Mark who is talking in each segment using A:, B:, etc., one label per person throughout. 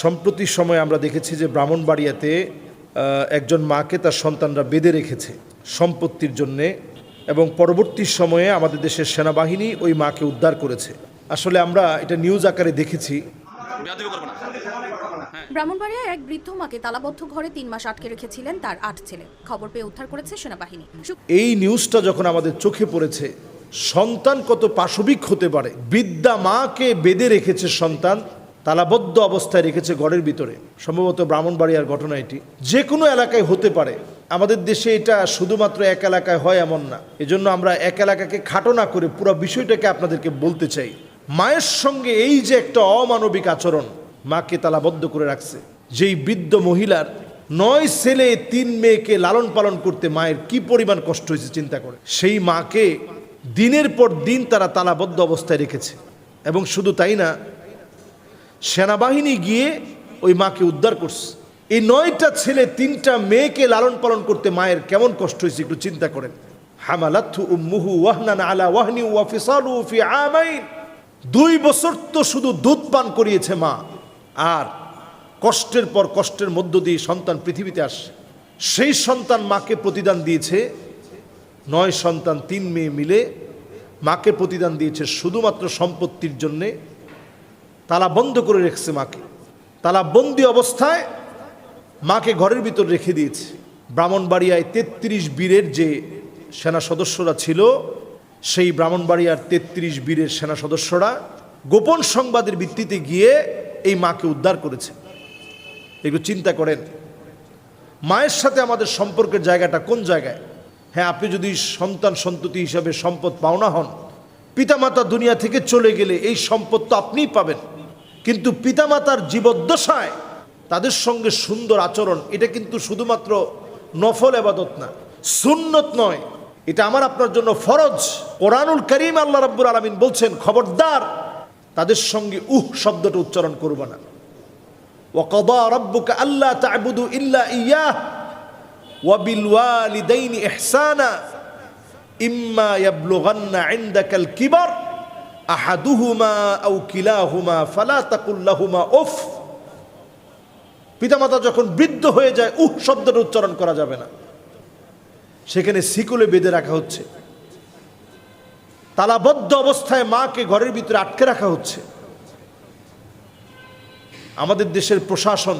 A: সম্প্রতি সময়ে আমরা দেখেছি যে ব্রাহ্মণবাড়িয়াতে একজন মাকে তার সন্তানরা বেঁধে রেখেছে সম্পত্তির জন্যে এবং পরবর্তী সময়ে আমাদের দেশের সেনাবাহিনী ওই মাকে উদ্ধার করেছে। আসলে আমরা এটা নিউজ আকারে দেখেছি।
B: ব্রাহ্মণবাড়িয়ায় এক বৃদ্ধ মাকে তালাবদ্ধ ঘরে তিন মাস আটকে রেখেছিলেন তার আট ছেলে। খবর পেয়ে উদ্ধার করেছে সেনাবাহিনী।
A: এই নিউজটা যখন আমাদের চোখে পড়েছে সন্তান কত পাশবিক হতে পারে? বিদ্যা মাকে বেঁধে রেখেছে সন্তান তালাবদ্ধ অবস্থায় রেখেছে ঘরের ভিতরে। সম্ভবত ব্রাহ্মণবাড়িয়ার ঘটনা এটি। যে কোনো এলাকায় হতে পারে। আমাদের দেশে এটা শুধুমাত্র এক এলাকায় হয় এমন না। এজন্য আমরা এক এলাকাকে খাটো না করে পুরো বিষয়টাকে আপনাদেরকে বলতে চাই। মায়ের সঙ্গে এই যে একটা অমানবিক আচরণ মাকে তালাবদ্ধ করে রাখছে। যেই বৃদ্ধ মহিলার নয় ছেলে, তিন মেয়েকে লালন পালন করতে মায়ের কি পরিমাণ কষ্ট হয়েছে চিন্তা করে। সেই মাকে দিনের পর দিন তারা তালাবদ্ধ অবস্থায় রেখেছে। এবং শুধু তাই না সেনাবাহিনী গিয়ে ওই মাকে উদ্ধার করছে। এই নয়টা ছেলে, তিনটা মেয়েকে লালন পালন করতে মায়ের কেমন কষ্ট হয়েছে একটু চিন্তা করেন। হামালাথু উম্মুহু ওয়াহনান আলা ওয়াহনি ওয়া ফিসালু ফি দুই বছর তো শুধু দুধ পান করিয়েছে মা। আর কষ্টের পর কষ্টের মধ্য দিয়ে সন্তান পৃথিবীতে আসে সেই সন্তান মাকে প্রতিদান দিয়েছে নয় সন্তান, তিন মেয়ে মিলে মাকে প্রতিদান দিয়েছে শুধুমাত্র সম্পত্তির জন্যে তালা বন্ধ করে রেখেছে মাকে। তালা বন্দি অবস্থায় মাকে ঘরের ভিতর রেখে দিয়েছে। ব্রাহ্মণবাড়িয়ায় তেত্রিশ বীরের যে সেনা সদস্যরা ছিল, সেই ব্রাহ্মণবাড়িয়ার তেত্রিশ বীরের সেনা সদস্যরা গোপন সংবাদের ভিত্তিতে গিয়ে এই মাকে উদ্ধার করেছে। একটু চিন্তা করেন, মায়ের সাথে আমাদের সম্পর্কের জায়গাটা কোন জায়গায়? হ্যাঁ আপনি যদি সন্তান সন্ততি হিসাবে সম্পদ পাওনা হন, পিতামাতা দুনিয়া থেকে চলে গেলে এই সম্পদ তো আপনিই পাবেন। কিন্তু পিতামাতার জীবদ্দশায় তাদের সঙ্গে সুন্দর আচরণ, এটা কিন্তু শুধুমাত্র নফল আবাদত না, সুন্নত নয়। এটা আমার আপনার জন্য ফরজ। কোরআনুল করিম আল্লাহ রাব্বুর আলমিন বলছেন, খবরদার, তাদের সঙ্গে উহ শব্দটা উচ্চারণ করব না। আল্লাহ ইল্লা ইয়া ওয়াবিল ইম্মা ইয়াবলুগান্না ইনদাকাল কিবার। আহাদুহুমা আউ কিলাহুমা, ফালা তাকুল্লাহুমা ওফ পিতামাতা যখন বৃদ্ধ হয়ে যায়, উহ শব্দটা উচ্চারণ করা যাবে না। সেখানে সিকুলে বেঁধে রাখা হচ্ছে। তালাবদ্ধ অবস্থায় মাকে ঘরের ভিতরে আটকে রাখা হচ্ছে। আমাদের দেশের প্রশাসন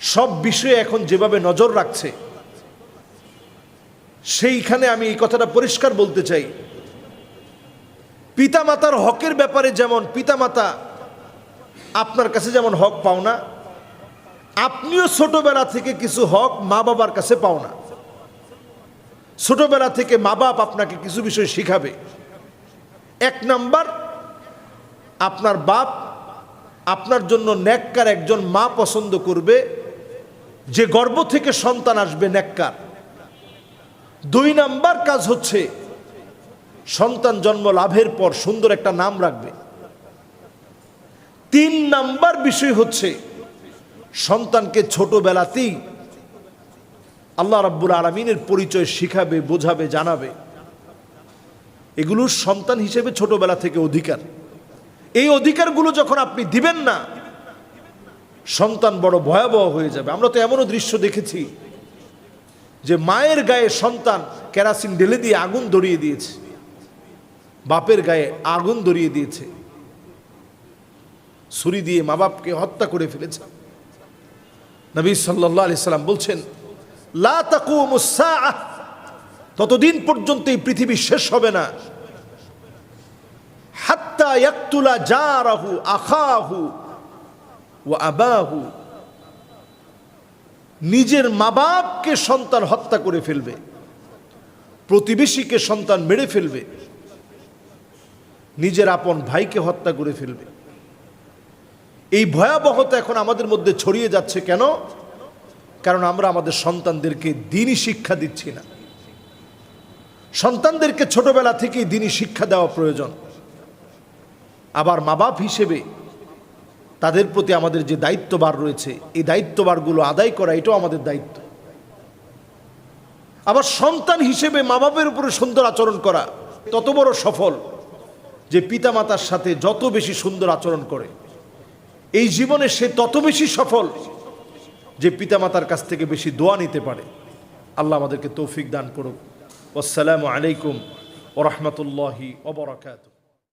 A: সব বিষয়ে এখন যেভাবে নজর রাখছে, সেইখানে আমি এই কথাটা পরিষ্কার বলতে চাই। পিতামাতার হকের ব্যাপারে যেমন পিতামাতা আপনার কাছে যেমন হক পাও না, আপনিও ছোটবেলা থেকে কিছু হক মা বাবার কাছে পাও না। ছোটবেলা থেকে মা বাপ আপনাকে কিছু বিষয় শিখাবে। এক নাম্বার, আপনার বাপ আপনার জন্য ন্যাক্কার একজন মা পছন্দ করবে, যে গর্ব থেকে সন্তান আসবে ন্যাক্কার। দুই নাম্বার কাজ হচ্ছে সন্তান জন্ম লাভের পর সুন্দর একটা নাম রাখবে। তিন নাম্বার বিষয় হচ্ছে, সন্তানকে ছোটবেলাতেই আল্লাহ রাব্বুল আলমিনের পরিচয় শিখাবে, বোঝাবে, জানাবে। এগুলো সন্তান হিসেবে ছোটবেলা থেকে অধিকার। এই অধিকারগুলো যখন আপনি দিবেন না, সন্তান বড় ভয়াবহ হয়ে যাবে। আমরা তো এমনও দৃশ্য দেখেছি যে মায়ের গায়ে সন্তান কেরাসিন ঢেলে দিয়ে আগুন ধরিয়ে দিয়েছে। বাপের গায়ে আগুন ধরিয়ে দিয়েছে। ছুরি দিয়ে মা বাপকে হত্যা করে ফেলেছে। নবী সাল্লাহ আলি সাল্লাম বলছেন ততদিন পর্যন্ত এই পৃথিবী শেষ হবে না। আখাহু ও আবাহু। নিজের মা বাপকে সন্তান হত্যা করে ফেলবে। প্রতিবেশীকে সন্তান মেরে ফেলবে। নিজের আপন ভাইকে হত্যা করে ফেলবে। এই ভয়াবহতা এখন আমাদের মধ্যে ছড়িয়ে যাচ্ছে কেন? কারণ আমরা আমাদের সন্তানদেরকে দিনই শিক্ষা দিচ্ছি না। সন্তানদেরকে ছোটবেলা থেকেই দিনই শিক্ষা দেওয়া প্রয়োজন। আবার মা বাপ হিসেবে তাদের প্রতি আমাদের যে দায়িত্ববার রয়েছে, এই দায়িত্ববারগুলো আদায় করা এটাও আমাদের দায়িত্ব। আবার সন্তান হিসেবে মা বাপের উপরে সুন্দর আচরণ করা, তত বড় সফল। যে পিতামাতার সাথে যত বেশি সুন্দর আচরণ করে, এই জীবনে সে তত বেশি সফল যে পিতামাতার কাছ থেকে বেশি দোয়া নিতে পারে। আল্লাহ আমাদেরকে তৌফিক দান করুক। আসসালামু আলাইকুম ওরহমতুল্লাহি ওবরাকাতুহ